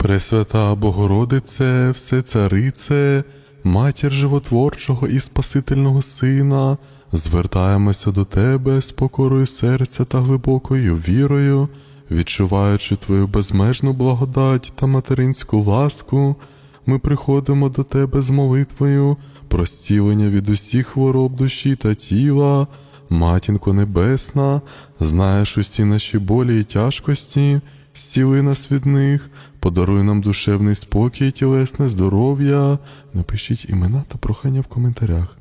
Пресвята Богородице, Всецарице, Матір животворчого і Спасительного Сина, звертаємося до Тебе з покорою серця та глибокою вірою, відчуваючи Твою безмежну благодать та материнську ласку, ми приходимо до Тебе з молитвою про зцілення від усіх хвороб душі та тіла. Матінко Небесна, знаєш усі наші болі і тяжкості, зціли нас від них, подаруй нам душевний спокій тілесне здоров'я. Напишіть імена та прохання в коментарях.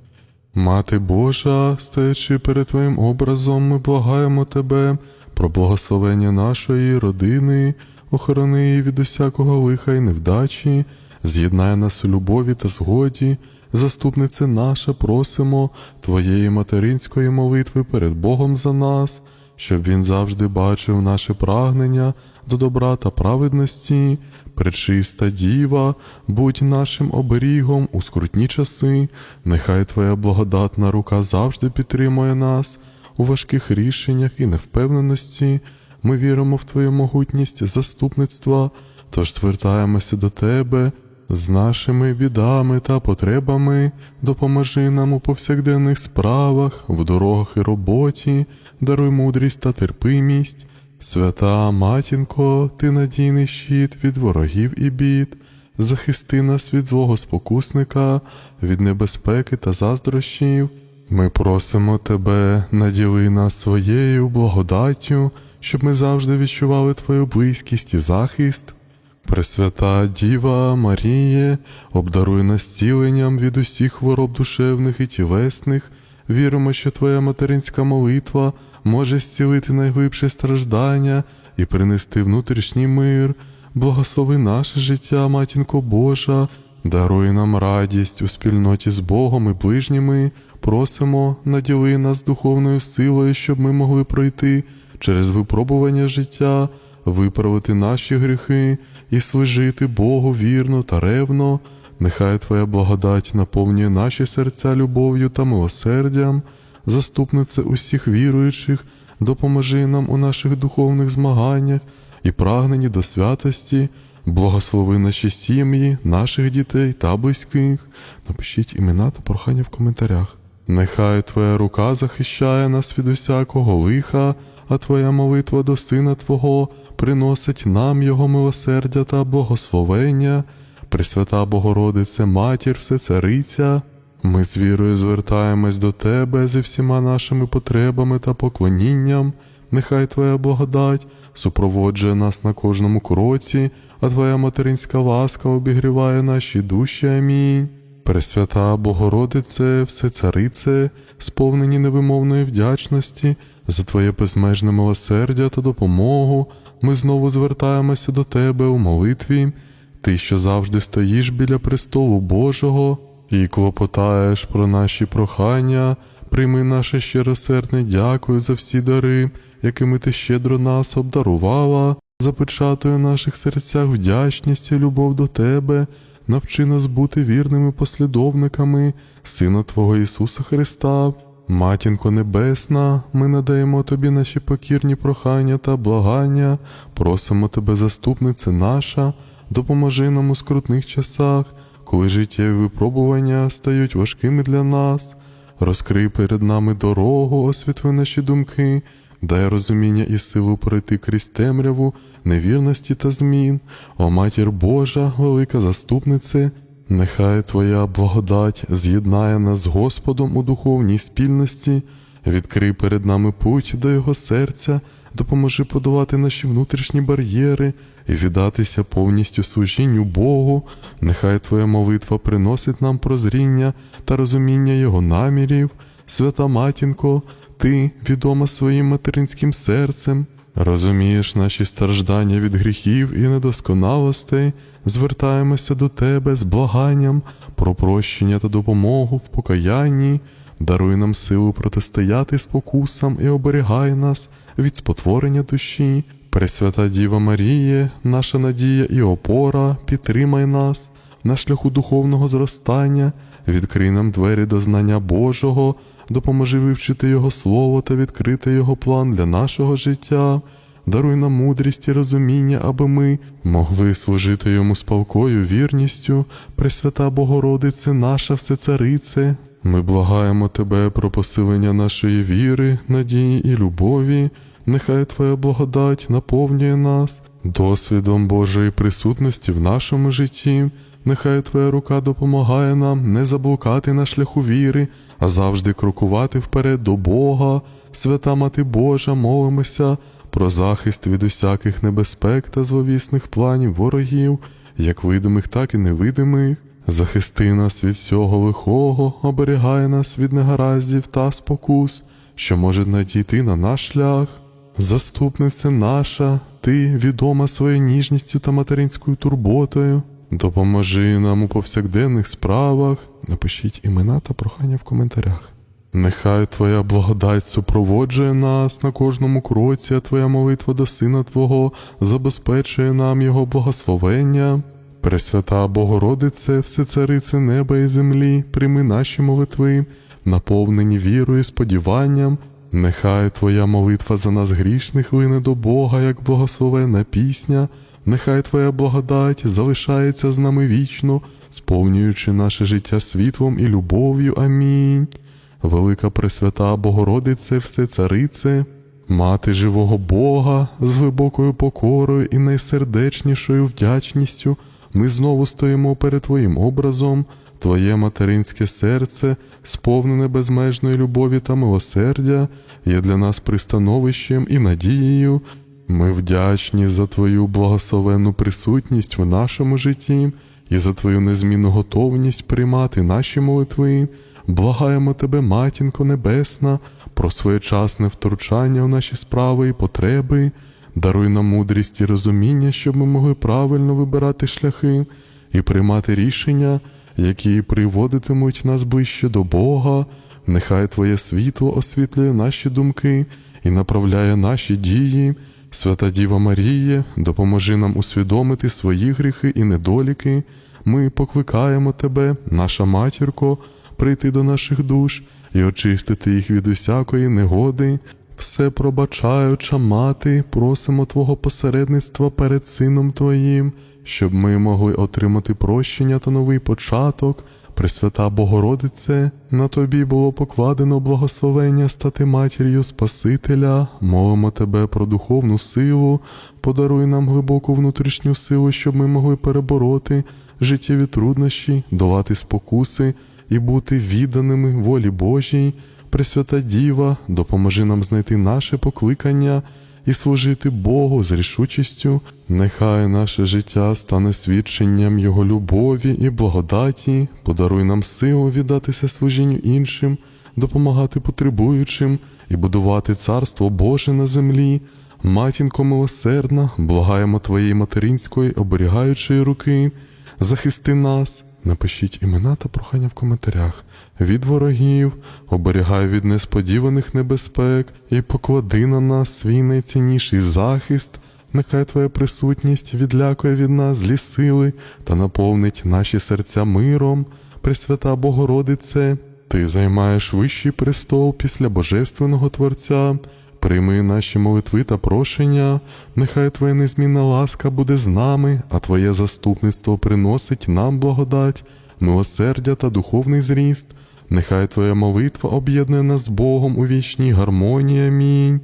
Мати Божа, стоячи перед Твоїм образом, ми благаємо Тебе про благословення нашої родини, охорони її від усякого лиха і невдачі, з'єднай нас у любові та згоді, заступнице наша, просимо Твоєї материнської молитви перед Богом за нас, щоб Він завжди бачив наше прагнення до добра та праведності, Пречиста діва, будь нашим оберігом у скрутні часи, нехай Твоя благодатна рука завжди підтримує нас у важких рішеннях і невпевненості. Ми віримо в Твою могутність заступництва, тож звертаємося до Тебе з нашими бідами та потребами, допоможи нам у повсякденних справах, в дорогах і роботі, даруй мудрість та терпимість. Свята матінко, ти надійний щит від ворогів і бід, захисти нас від злого спокусника, від небезпеки та заздрощів. Ми просимо тебе, наділи нас своєю благодаттю, щоб ми завжди відчували твою близькість і захист. Пресвята Діва Маріє, обдаруй нас зціленням від усіх хвороб душевних і тілесних. Віримо, що Твоя материнська молитва може зцілити найглибші страждання і принести внутрішній мир. Благослови наше життя, матінко Божа, даруй нам радість у спільноті з Богом і ближніми. Просимо, наділи нас духовною силою, щоб ми могли пройти через випробування життя, виправити наші гріхи і служити Богу вірно та ревно. Нехай Твоя благодать наповнює наші серця любов'ю та милосердям, заступнице усіх віруючих, допоможи нам у наших духовних змаганнях і прагненні до святості, благослови наші сім'ї, наших дітей та близьких. Напишіть імена та прохання в коментарях. Нехай Твоя рука захищає нас від усякого лиха, а Твоя молитва до Сина Твого приносить нам Його милосердя та благословення. Пресвята Богородице, Матір, Всецариця, ми з вірою звертаємось до Тебе зі всіма нашими потребами та поклонінням. Нехай Твоя благодать супроводжує нас на кожному кроці, а Твоя материнська ласка обігріває наші душі. Амінь. Пресвята Богородице, Всецарице, сповнені невимовної вдячності за Твоє безмежне милосердя та допомогу, ми знову звертаємося до Тебе у молитві. Ти, що завжди стоїш біля престолу Божого і клопотаєш про наші прохання, прийми наше щиросердне дякую за всі дари, якими ти щедро нас обдарувала, запечатує в наших серцях вдячність і любов до Тебе, навчи нас бути вірними послідовниками Сина Твого Ісуса Христа. Матінко Небесна, ми надаємо Тобі наші покірні прохання та благання, просимо Тебе, заступнице наша, допоможи нам у скрутних часах, коли життєві випробування стають важкими для нас. Розкрий перед нами дорогу, освітли наші думки, дай розуміння і силу пройти крізь темряву, невірності та змін. О Матір Божа, велика заступнице, нехай Твоя благодать з'єднає нас з Господом у духовній спільності, відкрий перед нами путь до Його серця, допоможи подолати наші внутрішні бар'єри і віддатися повністю служінню Богу. Нехай Твоя молитва приносить нам прозріння та розуміння Його намірів. Свята Матінко, Ти, відома своїм материнським серцем, розумієш наші страждання від гріхів і недосконалостей, звертаємося до Тебе з благанням про прощення та допомогу в покаянні. Даруй нам силу протистояти спокусам і оберігай нас від спотворення душі. Пресвята Діва Маріє, наша надія і опора, підтримай нас на шляху духовного зростання, відкрий нам двері до знання Божого, допоможи вивчити Його Слово та відкрити Його план для нашого життя. даруй нам мудрість і розуміння, аби ми могли служити йому з вірністю, Пресвята Богородице, наша всецарице. Ми благаємо Тебе про посилення нашої віри, надії і любові. Нехай Твоя благодать наповнює нас досвідом Божої присутності в нашому житті. Нехай Твоя рука допомагає нам не заблукати на шляху віри, а завжди крокувати вперед до Бога. Свята Мати Божа, молимося про захист від усяких небезпек та зловісних планів ворогів, як видимих, так і невидимих. Захисти нас від всього лихого, оберігай нас від негараздів та спокус, що можуть надійти на наш шлях. Заступниця наша, ти відома своєю ніжністю та материнською турботою. Допоможи нам у повсякденних справах. Напишіть імена та прохання в коментарях. Нехай Твоя благодать супроводжує нас на кожному кроці, а Твоя молитва до Сина Твого забезпечує нам Його благословення. Пресвята Богородице, Всецарице неба і землі, прийми наші молитви, наповнені вірою і сподіванням. Нехай Твоя молитва за нас грішних лине до Бога, як благословенна пісня, нехай Твоя благодать залишається з нами вічно, сповнюючи наше життя світлом і любов'ю. Амінь. Велика Пресвята Богородице, Всецарице, Мати живого Бога з глибокою покорою і найсердечнішою вдячністю, ми знову стоїмо перед Твоїм образом, Твоє материнське серце, сповнене безмежної любові та милосердя, є для нас пристановищем і надією. Ми вдячні за Твою благословенну присутність в нашому житті і за Твою незмінну готовність приймати наші молитви. Благаємо Тебе, Матінко Небесна, про своєчасне втручання в наші справи і потреби. Даруй нам мудрість і розуміння, щоб ми могли правильно вибирати шляхи і приймати рішення, які приводитимуть нас ближче до Бога. Нехай Твоє світло освітлює наші думки і направляє наші дії. Свята Діва Марія, допоможи нам усвідомити свої гріхи і недоліки. Ми покликаємо Тебе, наша матірко, прийти до наших душ і очистити їх від усякої негоди. Все пробачаюча мати, просимо Твого посередництва перед Сином Твоїм, щоб ми могли отримати прощення та новий початок. Пресвята Богородице, на тобі було покладено благословення стати матір'ю Спасителя, молимо тебе про духовну силу, подаруй нам глибоку внутрішню силу, щоб ми могли перебороти життєві труднощі, долати спокуси і бути відданими волі Божій. Пресвята Діва, допоможи нам знайти наше покликання і служити Богу з рішучістю. Нехай наше життя стане свідченням Його любові і благодаті, подаруй нам силу віддатися служінню іншим, допомагати потребуючим і будувати царство Боже на землі. Матінко милосердна, благаємо Твоєї материнської оберігаючої руки, захисти нас. Напишіть імена та прохання в коментарях. Від ворогів, оберігай від несподіваних небезпек і поклади на нас свій найцінніший захист. Нехай Твоя присутність відлякує від нас злі сили та наповнить наші серця миром. Пресвята Богородице, Ти займаєш вищий престол після Божественного Творця. Прийми наші молитви та прошення, нехай Твоя незмінна ласка буде з нами, а Твоє заступництво приносить нам благодать, милосердя та духовний зріст. Нехай Твоя молитва об'єднує нас з Богом у вічній гармонії. Амінь.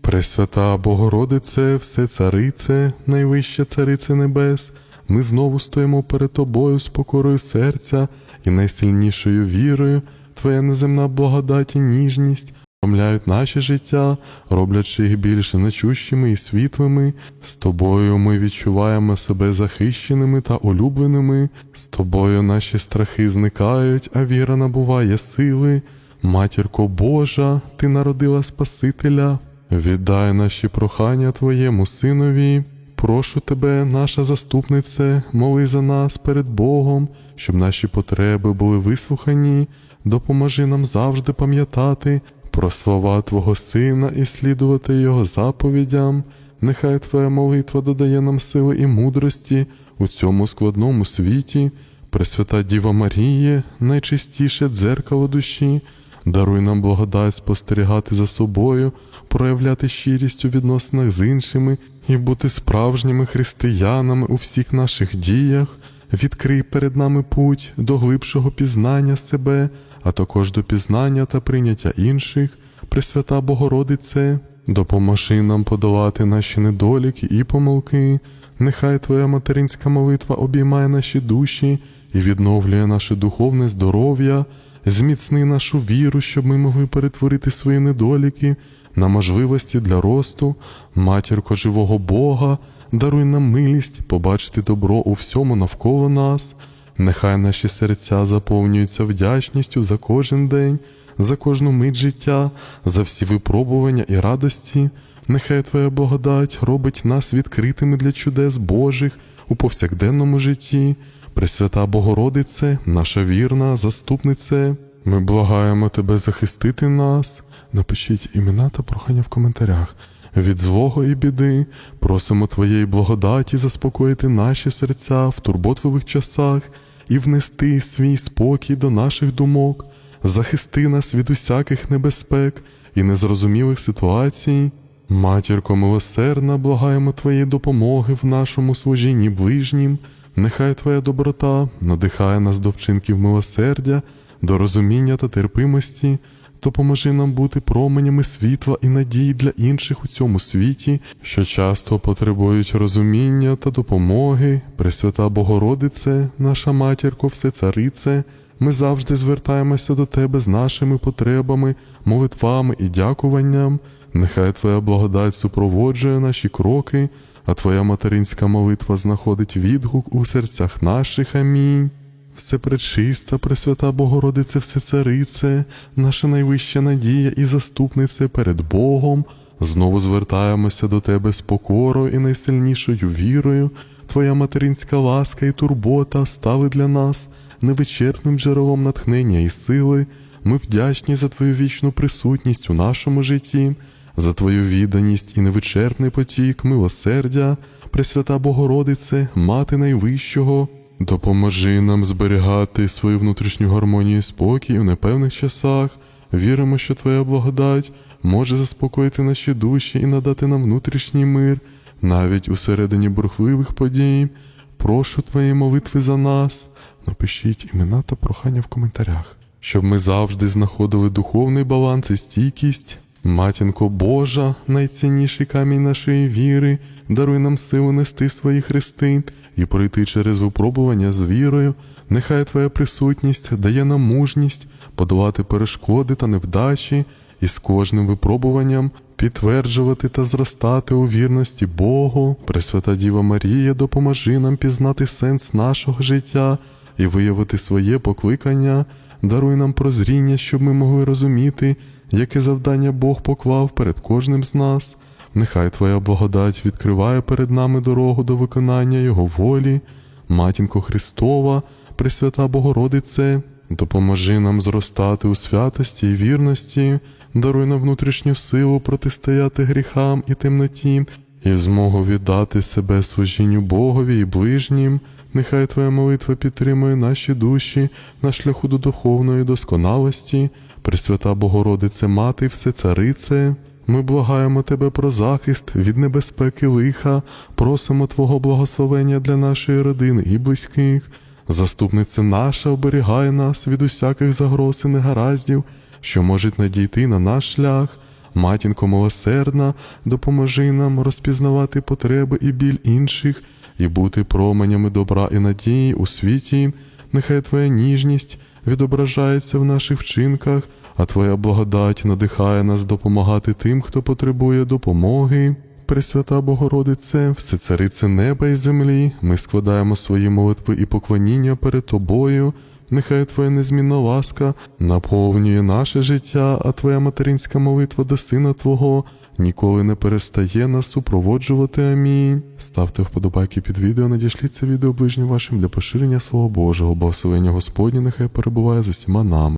Пресвята Богородице, все царице, найвища царице небес, ми знову стоїмо перед Тобою з покорою серця і найсильнішою вірою, Твоя неземна благодать і ніжність омляють наше життя, роблячи їх більш нечущими і світлими. З тобою ми відчуваємо себе захищеними та улюбленими. З тобою наші страхи зникають, а віра набуває сили. Матірко Божа, ти народила Спасителя. Віддай наші прохання Твоєму Синові. Прошу тебе, наша заступнице, моли за нас перед Богом, щоб наші потреби були вислухані. Допоможи нам завжди пам'ятати про слова Твого Сина і слідувати Його заповідям. Нехай Твоя молитва додає нам сили і мудрості у цьому складному світі. Пресвята Діва Маріє, найчистіше дзеркало душі, Даруй нам благодать спостерігати за собою, проявляти щирість у відносинах з іншими і бути справжніми християнами у всіх наших діях. Відкрий перед нами путь до глибшого пізнання себе, а також до пізнання та прийняття інших. Пресвята Богородице, допоможи нам подолати наші недоліки і помилки. Нехай Твоя материнська молитва обіймає наші душі і відновлює наше духовне здоров'я, зміцни нашу віру, щоб ми могли перетворити свої недоліки на можливості для росту, матірко живого Бога, даруй нам милість побачити добро у всьому навколо нас. Нехай наші серця заповнюються вдячністю за кожен день, за кожну мить життя, за всі випробування і радості. Нехай Твоя благодать робить нас відкритими для чудес Божих у повсякденному житті. Пресвята Богородице, наша вірна заступнице, ми благаємо Тебе захистити нас. Напишіть імена та прохання в коментарях. Від злого і біди просимо Твоєї благодаті заспокоїти наші серця в турботливих часах і внести свій спокій до наших думок, захисти нас від усяких небезпек і незрозумілих ситуацій. Матірко милосердна, благаємо Твоєї допомоги в нашому служінні ближнім. Нехай Твоя доброта надихає нас до вчинків милосердя, до розуміння та терпимості. Допоможи нам бути променями світла і надії для інших у цьому світі, що часто потребують розуміння та допомоги. Пресвята Богородице, наша матірко, всецарице, ми завжди звертаємося до Тебе з нашими потребами, молитвами і дякуванням. Нехай Твоя благодать супроводжує наші кроки, а Твоя материнська молитва знаходить відгук у серцях наших. Амінь. Всепречиста, Пресвята Богородице, Всецарице, наша найвища надія і заступниця перед Богом, знову звертаємося до Тебе з покорою і найсильнішою вірою. Твоя материнська ласка і турбота стали для нас невичерпним джерелом натхнення і сили. Ми вдячні за Твою вічну присутність у нашому житті, за Твою відданість і невичерпний потік, милосердя, Пресвята Богородице, Мати Найвищого. Допоможи нам зберігати свою внутрішню гармонію і спокій у непевних часах. Віримо, що Твоя благодать може заспокоїти наші душі і надати нам внутрішній мир, навіть у середині бурхливих подій. Прошу Твої молитви за нас. Напишіть імена та прохання в коментарях, щоб ми завжди знаходили духовний баланс і стійкість. Матінко Божа, найцінніший камінь нашої віри, даруй нам силу нести свої хрести і пройти через випробування з вірою. Нехай Твоя присутність дає нам мужність подолати перешкоди та невдачі, і з кожним випробуванням підтверджувати та зростати у вірності Богу. Пресвята Діва Марія, допоможи нам пізнати сенс нашого життя і виявити своє покликання. Даруй нам прозріння, щоб ми могли розуміти, яке завдання Бог поклав перед кожним з нас. Нехай Твоя благодать відкриває перед нами дорогу до виконання Його волі, Матінко Христова, Пресвята Богородице, допоможи нам зростати у святості і вірності, даруй нам внутрішню силу протистояти гріхам і темноті, і змогу віддати себе служінню Богові і ближнім. Нехай Твоя молитва підтримує наші душі на шляху до духовної досконалості, Пресвята Богородице, Мати, Всецарице. Ми благаємо Тебе про захист від небезпеки лиха, просимо Твого благословення для нашої родини і близьких. Заступниця наша оберігає нас від усяких загроз і негараздів, що можуть надійти на наш шлях. Матінко милосердна, допоможи нам розпізнавати потреби і біль інших і бути променями добра і надії у світі. Нехай Твоя ніжність відображається в наших вчинках, а Твоя благодать надихає нас допомагати тим, хто потребує допомоги. Пресвята Богородице, Всецарице неба і землі, ми складаємо свої молитви і поклоніння перед Тобою. Нехай Твоя незмінна ласка наповнює наше життя, а Твоя материнська молитва до Сина Твого ніколи не перестає нас супроводжувати. Амінь. Ставте вподобайки під відео, надішліть це відео ближнім вашим для поширення свого Божого, благословення Господнє нехай перебуває з усіма нами.